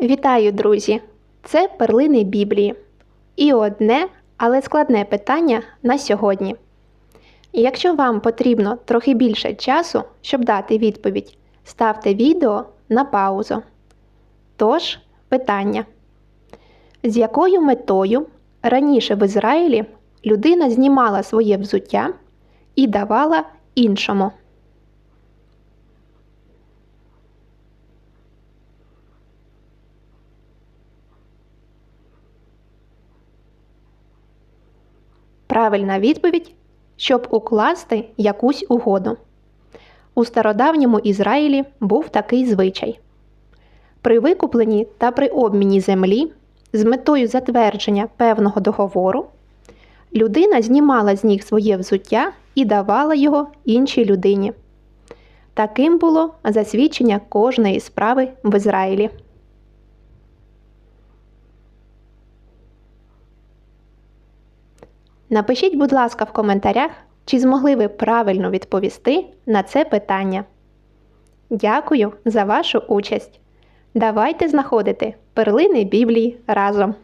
Вітаю, друзі! Це перлини Біблії. І одне, але складне питання на сьогодні. Якщо вам потрібно трохи більше часу, щоб дати відповідь, ставте відео на паузу. Тож, питання. З якою метою раніше в Ізраїлі людина знімала своє взуття і давала іншому? Правильна відповідь, щоб укласти якусь угоду. У стародавньому Ізраїлі був такий звичай. При викупленні та при обміні землі з метою затвердження певного договору людина знімала з ніг своє взуття і давала його іншій людині. Таким було засвідчення кожної справи в Ізраїлі. Напишіть, будь ласка, в коментарях, чи змогли ви правильно відповісти на це питання. Дякую за вашу участь! Давайте знаходити перлини Біблії разом!